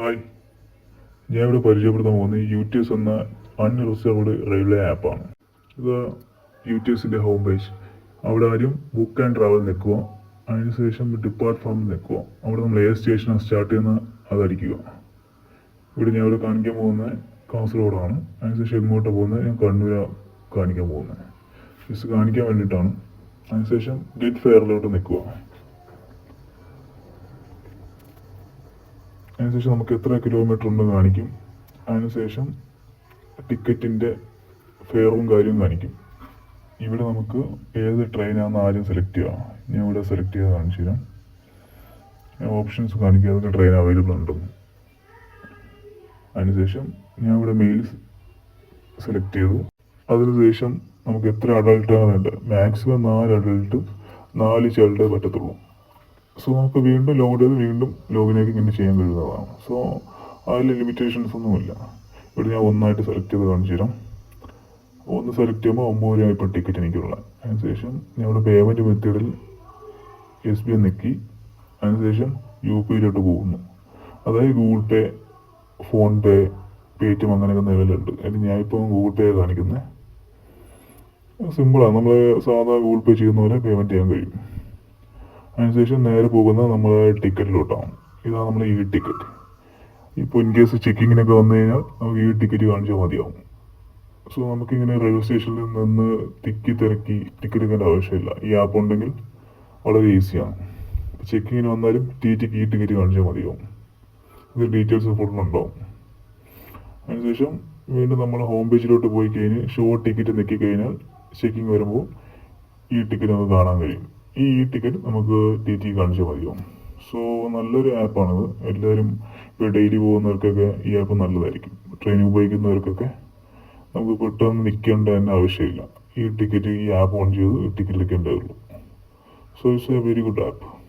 Hi. ഞാൻ ഇവിടെ പരിചയപ്പെടുത്താൻ പോകുന്നത് യൂട്യൂസ് എന്ന അൺറിസർവ്ഡ് റെയിൽവേ ആപ്പാണ്. ഇത് യൂട്യൂസിന്റെ ഹോം പേജ് അവിടെ ആദ്യം ബുക്ക് ആൻഡ് ട്രാവൽ നിൽക്കുക. അതിനുശേഷം ഡിപ്പാർട്ട് ഫ്രം നിൽക്കുക. അവിടെ നമ്മൾ ഏത് സ്റ്റേഷനാണ് സ്റ്റാർട്ട് ചെയ്യുന്ന അതടിക്കുക. ഇവിടെ ഞാൻ ഇവിടെ കാണിക്കാൻ പോകുന്നത് കാസർഗോഡാണ്. അതിനുശേഷം എങ്ങോട്ട് പോകുന്നത്? ഞാൻ കണ്ണൂരാണ് കാണിക്കാൻ പോകുന്നത്. ജസ്റ്റ് കാണിക്കാൻ വേണ്ടിയിട്ടാണ്. അതിനുശേഷം ഗെറ്റ് ഫെയറിലോട്ട് നിൽക്കുക. അതിനുശേഷം നമുക്ക് എത്ര കിലോമീറ്റർ ഉണ്ടെന്ന് കാണിക്കും. അതിനുശേഷം ടിക്കറ്റിന്റെ ഫെയറും കാര്യവും കാണിക്കും. ഇവിടെ നമുക്ക് ഏത് ട്രെയിനാണെന്ന് ആദ്യം സെലക്ട് ചെയ്യാം. ഞാൻ ഇവിടെ സെലക്ട് ചെയ്ത് കാണിച്ചു തരാം. ഓപ്ഷൻസ് കാണിക്കുക അതൊക്കെ ട്രെയിൻ അവൈലബിൾ ഉണ്ടെന്ന്. അതിനുശേഷം ഞാൻ ഇവിടെ മെയിൽ സെലക്ട് ചെയ്തു. അതിനുശേഷം നമുക്ക് എത്ര അഡൾട്ടാണ് വേണ്ടത്? മാക്സിമം നാല് അഡൾട്ടും നാല് ചൈൽഡേ പറ്റത്തുള്ളൂ. സോ നമുക്ക് വീണ്ടും ലോഗിൻ ചെയ്ത് വീണ്ടും ലോഗിനേക്ക് ഇങ്ങനെ ചെയ്യാൻ കഴിയുന്നതാണ്. സോ അതിൽ ലിമിറ്റേഷൻസ് ഒന്നുമില്ല. ഇവിടെ ഞാൻ ഒന്നായിട്ട് സെലക്ട് ചെയ്ത് കാണിച്ചു തരാം. ഒന്ന് സെലക്ട് ചെയ്യുമ്പോൾ ഒമ്പത് രൂപ ഇപ്പോൾ ടിക്കറ്റ് എനിക്കുള്ള. അതിനുശേഷം ഇവിടെ പേയ്മെന്റ് മെത്തേഡിൽ എസ് ബി ഐ നെക്കി. അതിനുശേഷം യു പി ഐയിലോട്ട് പോകുന്നു. അതായത് Google Pay PhonePe Paytm അങ്ങനെയൊക്കെ നിലവിലുണ്ട്. അതിന് ഞാൻ ഇപ്പോൾ ഗൂഗിൾ പേ കാണിക്കുന്നത് സിമ്പിളാണ് നമ്മൾ സാധാരണ ഗൂഗിൾ പേ ചെയ്യുന്ന പോലെ പേയ്മെന്റ് ചെയ്യാൻ കഴിയും. അതിനുശേഷം നേരെ പോകുന്നത് നമ്മൾ ടിക്കറ്റിലോട്ടാണ് ഇതാണ് നമ്മൾ ഈ ടിക്കറ്റ് ഇപ്പോൾ ഇൻ കേസ് ചെക്കിങ്ങിനൊക്കെ വന്നു കഴിഞ്ഞാൽ നമുക്ക് ഈ ടിക്കറ്റ് കാണിച്ചാൽ മതിയാവും. സോ നമുക്കിങ്ങനെ റെയിൽവേ സ്റ്റേഷനിൽ നിന്ന് തിക്കി തിരക്കി ടിക്കറ്റ് എടുക്കേണ്ട ആവശ്യമില്ല. ഈ ആപ്പ് ഉണ്ടെങ്കിൽ വളരെ ഈസിയാണ് ചെക്കിങ്ങിന് വന്നാലും ടി ടിക്ക് ഈ ടിക്കറ്റ് കാണിച്ചാൽ മതിയാവും. ഇത് ഡീറ്റെയിൽസ് ഫുള്ളുണ്ടാവും അതിനുശേഷം വീണ്ടും നമ്മൾ ഹോം പേജിലോട്ട് പോയി കഴിഞ്ഞ് ഷോ ടിക്കറ്റ് നിൽക്കി കഴിഞ്ഞാൽ ചെക്കിങ് വരുമ്പോൾ ഈ ടിക്കറ്റ് നമുക്ക് കാണാൻ കഴിയും. ഈ ടിക്കറ്റ് നമുക്ക് ടി ടി കാണിച്ചാൽ മതിയോ സോ നല്ലൊരു ആപ്പാണിത് എല്ലാവരും ഇപ്പോൾ ഡെയിലി പോകുന്നവർക്കൊക്കെ ഈ ആപ്പ് നല്ലതായിരിക്കും. ട്രെയിൻ ഉപയോഗിക്കുന്നവർക്കൊക്കെ നമുക്ക് പെട്ടെന്ന് നിൽക്കേണ്ട തന്നെ ആവശ്യമില്ല. ഈ ടിക്കറ്റ് ഈ ആപ്പ് ഓൺ ചെയ്ത് ticket എടുക്കേണ്ടതുള്ളൂ so it's a very good app